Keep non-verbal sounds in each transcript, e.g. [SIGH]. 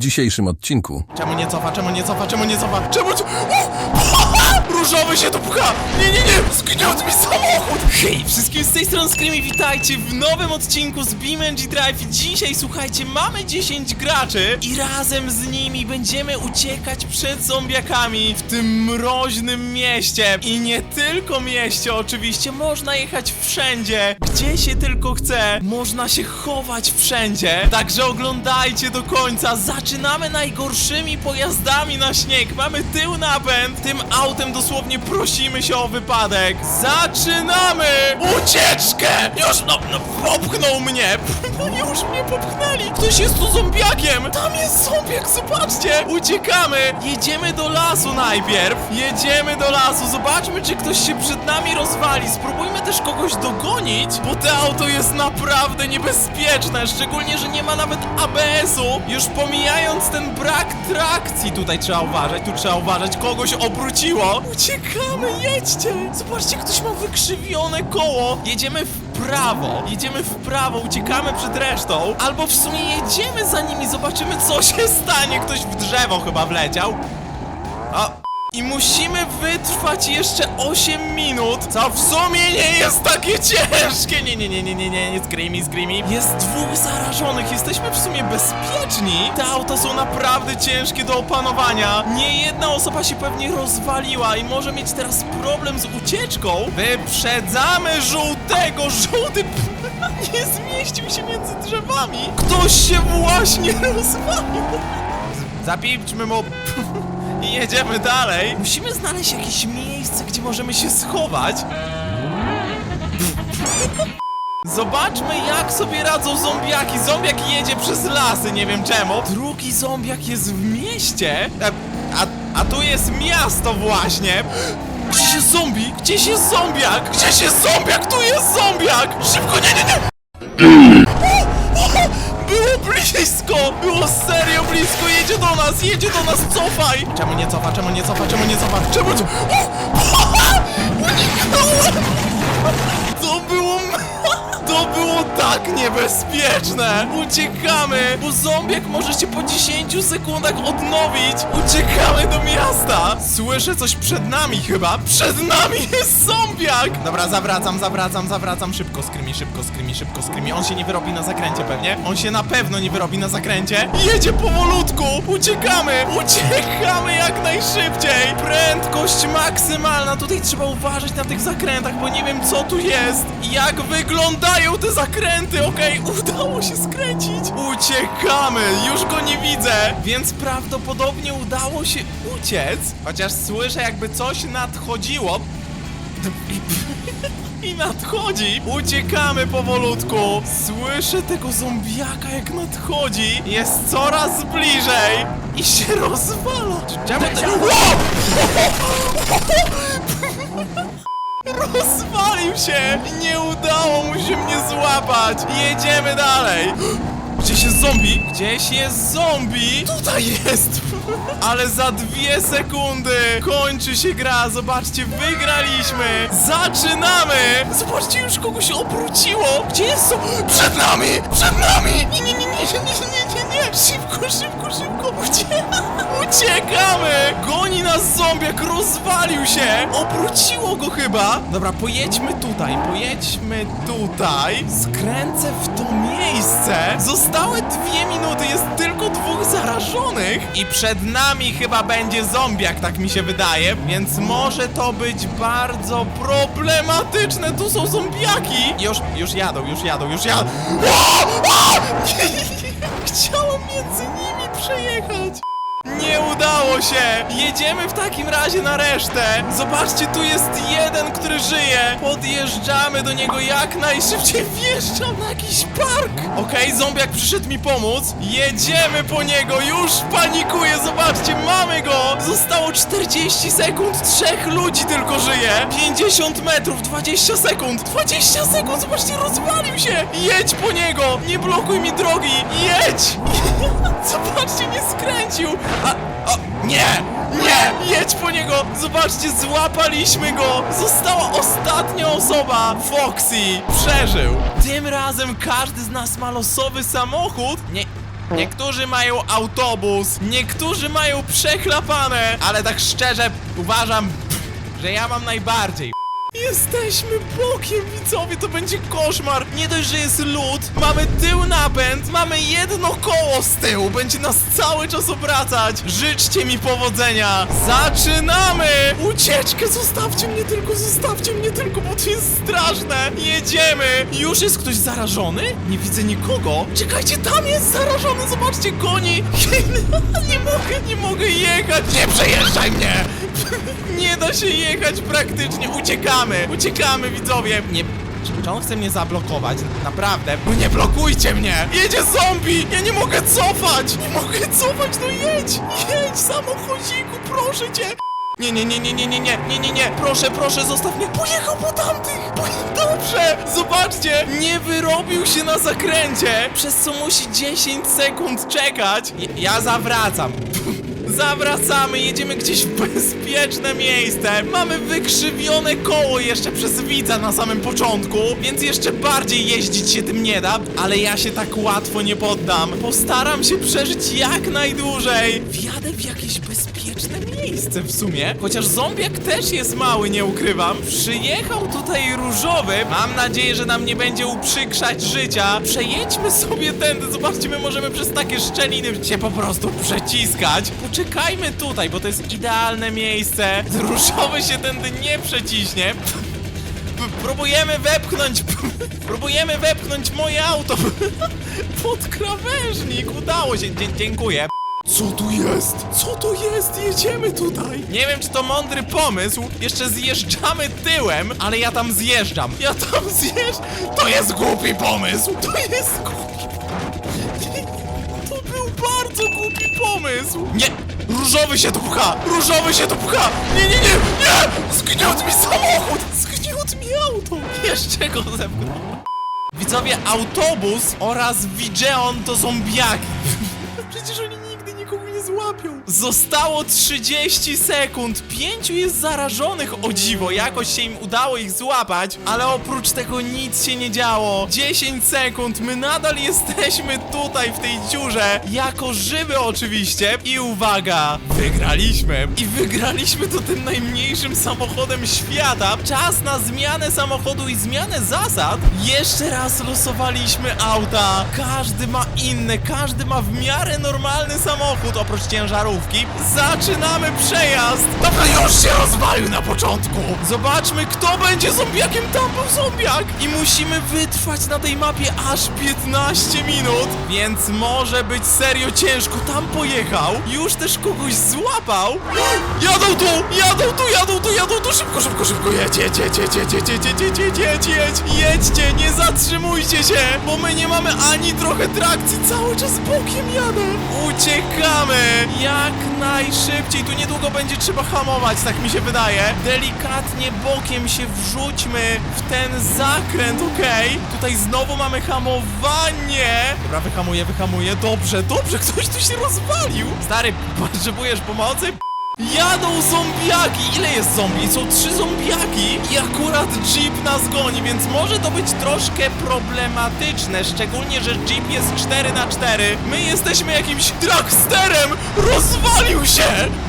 dzisiejszym odcinku Czemu nie cofa, czemu nie cofa, czemu nie cofa, czemu... c- O! [LAUGHS] Różowy się tu pcha! Nie, nie, nie! Zgniótł mi samochód! Hej, wszystkim z tej strony Screamy, witajcie w nowym odcinku z BeamNG Drive. Dzisiaj, słuchajcie, mamy 10 graczy i razem z nimi będziemy uciekać przed zombiakami w tym mroźnym mieście. I nie tylko mieście, oczywiście, można jechać wszędzie, gdzie się tylko chce. Można się chować wszędzie. Także oglądajcie do końca. Zaczynamy najgorszymi pojazdami na śnieg. Mamy tył napęd. Tym autem dosłownie prosimy się o wypadek. Zaczynamy! Ucieczkę! Już, no, no, popchnął mnie! [LAUGHS] No już mnie popchnęli! Ktoś jest tu zombiakiem! Tam jest zombiak, zobaczcie! Uciekamy! Jedziemy do lasu najpierw. Jedziemy do lasu. Zobaczmy, czy ktoś się przed nami rozwali. Spróbujmy też kogoś dogonić, bo to auto jest naprawdę niebezpieczne. Szczególnie, że nie ma nawet ABS-u. Już pomijając ten brak trakcji. Tutaj trzeba uważać, tu trzeba uważać. Kogoś obróciło. Uciekamy, jedźcie! Zobaczcie, ktoś ma wykrzywione koło. Jedziemy w prawo. Jedziemy w prawo, uciekamy przed resztą. Albo w sumie jedziemy za nimi, zobaczymy co się stanie. Ktoś w drzewo chyba wleciał. A, I musimy wytrwać jeszcze 8 minut, co w sumie nie jest takie ciężkie. Nie, nie, nie, nie, nie, nie, nie, screamy, screamy. Jest dwóch zarażonych, jesteśmy w sumie bezpieczni. Te auta są naprawdę ciężkie do opanowania. Nie jedna osoba się pewnie rozwaliła i może mieć teraz problem z ucieczką. Wyprzedzamy żółtego, żółty [LAUGHS] nie zmieścił się między drzewami. Ktoś się właśnie [LAUGHS] rozwalił. Zapipczmy mu [LAUGHS] i jedziemy dalej. Musimy znaleźć jakieś miejsce, gdzie możemy się schować. Zobaczmy, jak sobie radzą zombiaki. Zombiak jedzie przez lasy, nie wiem czemu. Drugi zombiak jest w mieście. E, A, a tu jest miasto właśnie. Gdzieś jest zombie? Gdzieś jest zombiak? Gdzieś jest zombiak? Tu jest zombiak! Szybko, nie, nie, nie! Było blisko! Było serio blisko! Jedzie do nas! Jedzie do nas! Cofaj! Czemu nie cofa? Czemu nie cofa? Czemu nie cofa? Czemu... [LAUGHS] Tak niebezpieczne! Uciekamy! Bo zombiak może się po 10 sekundach odnowić! Uciekamy do miasta! Słyszę coś przed nami chyba! Przed nami jest zombiak! Dobra, zawracam, zawracam, zawracam. Szybko, skrymi, szybko, skrymi, szybko, skrymi. On się nie wyrobi na zakręcie pewnie. On się na pewno nie wyrobi na zakręcie. Jedzie powolutku! Uciekamy! Uciekamy jak najszybciej! Prędkość maksymalna! Tutaj trzeba uważać na tych zakrętach, bo nie wiem co tu jest. Jak wyglądają te zakręty, okej? Udało się skręcić. Uciekamy! Już go nie widzę, więc prawdopodobnie udało się uciec. Chociaż słyszę jakby coś nadchodziło. [LAUGHS] I nadchodzi! Uciekamy powolutku! Słyszę tego zombiaka jak nadchodzi! Jest coraz bliżej! I się rozwala! Czemu [LAUGHS] ty... Rozwalił się! Nie udało mu się mnie złapać! Jedziemy dalej! [GASPS] Gdzieś jest zombie? Gdzieś jest zombie? Tutaj jest! [LAUGHS] Ale za dwie sekundy kończy się gra. Zobaczcie, wygraliśmy! Zaczynamy! Zobaczcie, już kogoś obróciło! Gdzie jest Przed nami! Przed nami! Nie, nie, nie, nie, nie, nie, nie, nie! Szybko, szybko, szybko! Ucie Uciekamy! Goni nas zombiak, rozwalił się! Obróciło go chyba! Dobra, pojedźmy tutaj, pojedźmy tutaj. Skręcę w to miejsce. Zostały dwie minuty, jest tylko dwóch zarażonych. I przed nami chyba będzie zombiak, tak mi się wydaje. Więc może to być bardzo problematyczne. Tu są zombiaki. Już, już jadą, już jadą, już jadą. [LAUGHS] Chciałem między nimi przejechać. Nie udało się! Jedziemy w takim razie na resztę! Zobaczcie, tu jest jeden, który żyje! Podjeżdżamy do niego jak najszybciej, [LAUGHS] wjeżdżam na jakiś park! Okej, zombiak przyszedł mi pomóc. Jedziemy po niego, już panikuję, zobaczcie, mamy go! Zostało 40 sekund, trzech ludzi tylko żyje! 50 metrów, 20 sekund! 20 sekund, zobaczcie, rozwalił się! Jedź po niego! Nie blokuj mi drogi! Jedź! Zobaczcie, nie skręcił! A, o, nie! Nie! Jedź po niego! Zobaczcie, złapaliśmy go! Została ostatnia osoba! Foxy! Przeżył! Tym razem każdy z nas ma losowy samochód. Nie, Niektórzy mają autobus, niektórzy mają przechlapane, ale tak szczerze uważam, że ja mam najbardziej. Jesteśmy bokiem, widzowie, to będzie koszmar. Nie dość, że jest lód, mamy tył napęd, mamy jedno koło z tyłu, będzie nas cały czas obracać. Życzcie mi powodzenia. Zaczynamy! Ucieczkę, zostawcie mnie tylko, zostawcie mnie tylko, bo to jest straszne. Jedziemy. Już jest ktoś zarażony? Nie widzę nikogo. Czekajcie, tam jest zarażony, zobaczcie, goni. [LAUGHS] nie mogę, nie mogę jechać. Nie przejeżdżaj mnie. [LAUGHS] Nie da się jechać praktycznie, uciekamy, uciekamy widzowie. Nie, czy, on chce mnie zablokować? Naprawdę, no nie blokujcie mnie! Jedzie zombie! Ja nie mogę cofać! Nie mogę cofać, no jedź! Jedź samochodziku, proszę cię! Nie, nie, nie, nie, nie, nie, nie, nie, nie, nie, proszę, proszę, zostaw mnie. Pojechał po tamtych, dobrze, zobaczcie, nie wyrobił się na zakręcie, przez co musi 10 sekund czekać. Ja zawracam. Zawracamy, jedziemy gdzieś w bezpieczne miejsce. Mamy wykrzywione koło jeszcze przez widza na samym początku, więc jeszcze bardziej jeździć się tym nie da, ale ja się tak łatwo nie poddam. Postaram się przeżyć jak najdłużej. Wjadę w jakieś bezpieczne miejsce w sumie, chociaż zombiak też jest mały, nie ukrywam. Przyjechał tutaj różowy. Mam nadzieję, że nam nie będzie uprzykrzać życia. Przejedźmy sobie tędy, zobaczcie, my możemy przez takie szczeliny się po prostu przeciskać. Poczekajmy tutaj, bo to jest idealne miejsce. Różowy się tędy nie przeciśnie. Próbujemy wepchnąć, [LAUGHS] próbujemy wepchnąć moje auto [LAUGHS] pod krawężnik. Udało się, Dzie- dziękuję. Co tu jest? Co tu jest? Jedziemy tutaj. Nie wiem, czy to mądry pomysł. Jeszcze zjeżdżamy tyłem, ale ja tam zjeżdżam. Ja tam zjeżdżam. To jest głupi pomysł. To jest głupi [LAUGHS] To był bardzo głupi pomysł. Nie! Różowy się tu pcha! Różowy się tu pcha! Nie, nie, nie! Nie! Zgniótł mi samochód! Zgniótł mi auto! Jeszcze go zepchnął. Widzowie, autobus oraz Wigeon to zombiaki. Zostało 30 sekund. Pięciu jest zarażonych o dziwo. Jakoś się im udało ich złapać, ale oprócz tego nic się nie działo. 10 sekund. My nadal jesteśmy tutaj w tej dziurze. Jako żywy oczywiście. I uwaga, wygraliśmy. I wygraliśmy to tym najmniejszym samochodem świata. Czas na zmianę samochodu i zmianę zasad. Jeszcze raz losowaliśmy auta. Każdy ma inne, każdy ma w miarę normalny samochód, oprócz Zaczynamy przejazd. Dobra, już się rozwalił na początku. Zobaczmy, kto będzie zombiakiem. Tam był zombiak. I musimy wytrwać na tej mapie aż 15 minut. Więc może być serio ciężko. Tam pojechał. Już też kogoś złapał. Jadą tu, jadą tu, jadą tu, jadą tu. Szybko, szybko, szybko. Jedź, jedź, jedź, jedź, jedź, jedź, jedź, jedź, jedź, jedź, jedź. Jedźcie, nie zatrzymujcie się, bo my nie mamy ani trochę trakcji. Cały czas bokiem jadę. Uciekamy. Jak najszybciej. Tu niedługo będzie trzeba hamować, tak mi się wydaje. Delikatnie bokiem się wrzućmy w ten zakręt, okej? Tutaj znowu mamy hamowanie. Dobra, wyhamuję, wyhamuję. Dobrze, dobrze, ktoś tu się rozwalił. Stary, [LAUGHS] potrzebujesz pomocy? Jadą zombiaki! Ile jest zombie? Są trzy zombiaki i akurat Jeep nas goni, więc może to być troszkę problematyczne, szczególnie, że Jeep jest 4 na 4 My jesteśmy jakimś dragsterem! Rozwalił się!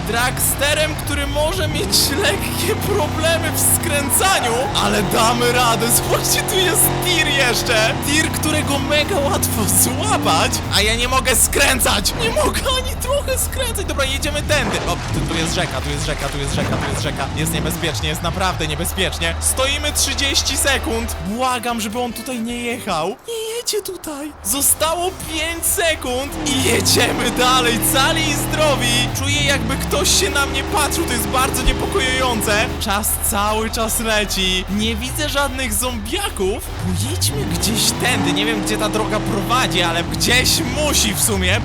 Dragsterem, który może mieć lekkie problemy w skręcaniu, ale damy radę. Zobaczcie, tu jest tir jeszcze! Tir, którego mega łatwo złapać, a ja nie mogę skręcać! Nie mogę ani trochę skręcać! Dobra, jedziemy tędy. O, tu, jest rzeka, tu jest rzeka, tu jest rzeka, tu jest rzeka. Jest niebezpiecznie, jest naprawdę niebezpiecznie. Stoimy 30 sekund. Błagam, żeby on tutaj nie jechał. Nie jedzie tutaj. Zostało 5 sekund i jedziemy dalej, cali i zdrowi. Czuję jakby ktoś się na mnie patrzył, to jest bardzo niepokojące. Czas cały czas leci. Nie widzę żadnych zombiaków. Pojedźmy gdzieś tędy, nie wiem gdzie ta droga prowadzi, ale gdzieś musi w sumie.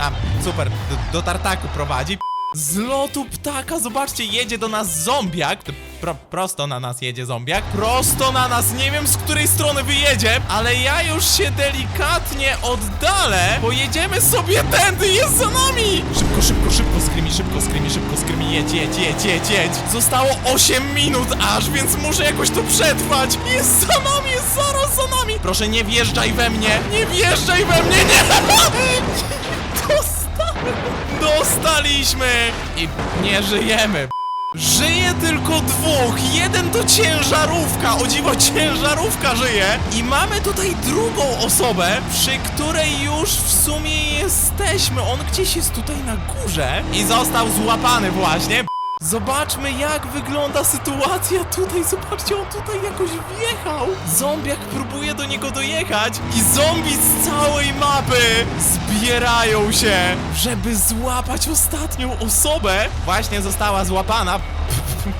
A, super, do, do tartaku prowadzi. Z lotu ptaka, zobaczcie, jedzie do nas zombiak. Pro, prosto na nas jedzie zombiak. Prosto na nas, nie wiem z której strony wyjedzie, ale ja już się delikatnie oddalę. Pojedziemy sobie tędy, jest za nami. Szybko, szybko, szybko, skrymi, szybko, skrymi, szybko, skrymi, jedź, jedź, jedź, jedź, jedź. Zostało 8 minut aż, więc muszę jakoś to przetrwać. Jest za nami, jest zaraz za nami. Proszę, nie wjeżdżaj we mnie, nie wjeżdżaj we mnie, nie. [LAUGHS] Dostaliśmy! I nie żyjemy. Żyje tylko dwóch. Jeden to ciężarówka. O dziwo, ciężarówka żyje. I mamy tutaj drugą osobę, przy której już w sumie jesteśmy. On gdzieś jest tutaj na górze i został złapany właśnie. Zobaczmy jak wygląda sytuacja tutaj, zobaczcie, on tutaj jakoś wjechał. Zombiak próbuje do niego dojechać I zombie z całej mapy zbierają się, żeby złapać ostatnią osobę. Właśnie została złapana [LAUGHS]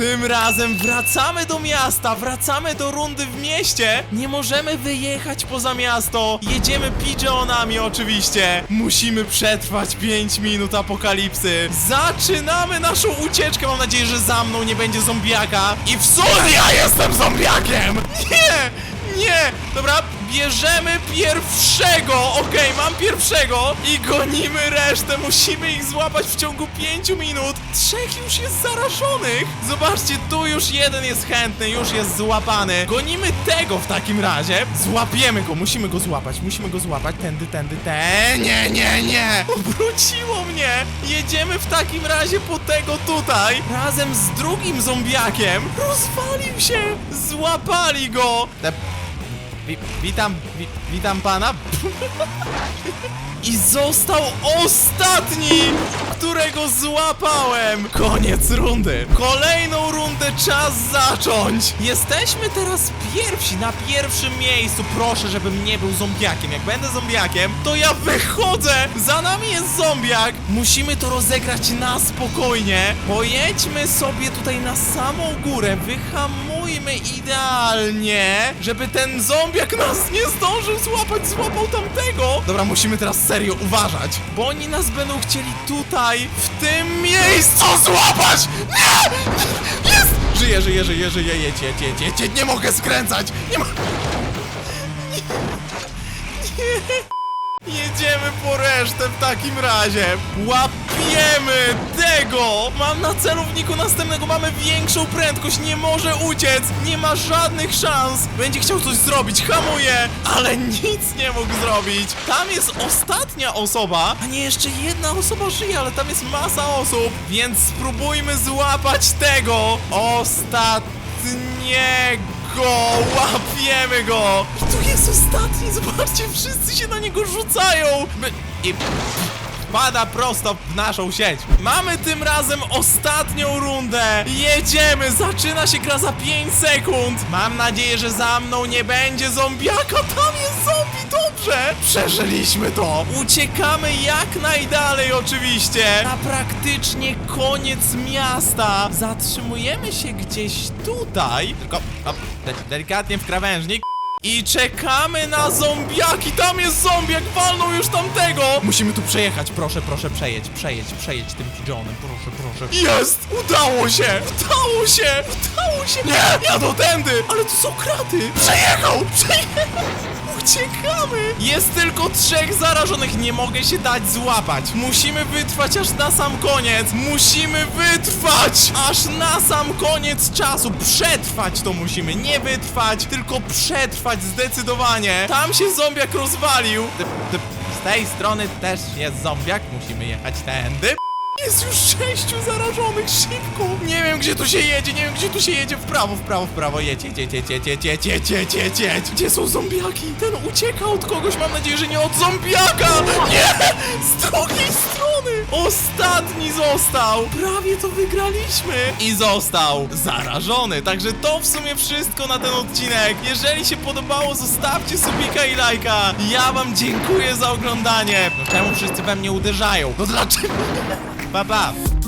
tym razem wracamy do miasta, wracamy do rundy w mieście. Nie możemy wyjechać poza miasto. Jedziemy pigeonami oczywiście. Musimy przetrwać 5 minut apokalipsy. Zaczynamy naszą ucieczkę. Mam nadzieję, że za mną nie będzie zombiaka. I w sumie ja jestem zombiakiem! Nie! Nie! Dobra, bierzemy pierwszego! Okej, mam pierwszego i gonimy resztę. Musimy ich złapać w ciągu 5 minut. Trzech już jest zarażonych. Zobaczcie, tu już jeden jest chętny, już jest złapany. Gonimy tego w takim razie. Złapiemy go, musimy go złapać, musimy go złapać. Tędy, tędy, te. Nie, nie, nie! Obróciło mnie! Jedziemy w takim razie po tego tutaj. Razem z drugim zombiakiem. Rozwalił się! Złapali go! Te... Wi witam, wi witam pana. I został ostatni, którego złapałem. Koniec rundy. Kolejną rundę czas zacząć. Jesteśmy teraz pierwsi, na pierwszym miejscu. Proszę, żebym nie był zombiakiem. Jak będę zombiakiem, to ja wychodzę. Za nami jest zombiak. Musimy to rozegrać na spokojnie. Pojedźmy sobie tutaj na samą górę. Wyhamujmy idealnie, żeby ten zombiak nas nie zdążył złapać. Złapał tamtego. Dobra, musimy teraz serio uważać, bo oni nas będą chcieli tutaj, w tym miejscu złapać! Nie! Jest! Żyję, żyję, żyję, żyję, jedź, jedź, jedź, jedź, jedź. nie mogę skręcać! Nie ma... Jedziemy po resztę w takim razie. Łapiemy tego! Mam na celowniku następnego, mamy większą prędkość, nie może uciec, nie ma żadnych szans. Będzie chciał coś zrobić, hamuje, ale nic nie mógł zrobić. Tam jest ostatnia osoba, a nie jeszcze jedna osoba żyje, ale tam jest masa osób, więc spróbujmy złapać tego ostatniego. Łapiemy go! I tu jest ostatni, zobaczcie, wszyscy się na niego rzucają! My... I... Pada prosto w naszą sieć. Mamy tym razem ostatnią rundę. Jedziemy, zaczyna się gra za 5 sekund. Mam nadzieję, że za mną nie będzie zombiaka. Tam jest dobrze. Przeżyliśmy to. Uciekamy jak najdalej oczywiście. Na praktycznie koniec miasta. Zatrzymujemy się gdzieś tutaj. Tylko o, de delikatnie w krawężnik. I czekamy na zombiaki! Tam jest zombiak! Walną już tamtego! Musimy tu przejechać, proszę, proszę, przejedź, przejedź, przejedź tym pigeonem, proszę, proszę. Jest! Udało się! Udało się! Udało się! Nie! Jadą tędy! Ale tu są kraty! Przejechał! Przejechał! Uciekamy! Jest tylko trzech zarażonych, nie mogę się dać złapać. Musimy wytrwać aż na sam koniec. Musimy wytrwać aż na sam koniec czasu. Przetrwać to musimy, nie wytrwać, tylko przetrwać zdecydowanie. Tam się zombiak rozwalił. Z tej strony też jest zombiak, musimy jechać tędy. Jest już sześciu zarażonych, szybko! Nie wiem, gdzie tu się jedzie, nie wiem, gdzie tu się jedzie. W prawo, w prawo, w prawo, jedź, jedź, jedź, jedź, jedź, jedź, jedź. Gdzie są zombiaki? Ten ucieka od kogoś, mam nadzieję, że nie od zombiaka! Nie! Z drugiej strony! Ostatni został! Prawie to wygraliśmy! I został zarażony, także to w sumie wszystko na ten odcinek. Jeżeli się podobało, zostawcie subika i lajka. Ja wam dziękuję za oglądanie. No czemu wszyscy we mnie uderzają? No dlaczego? Bye bye.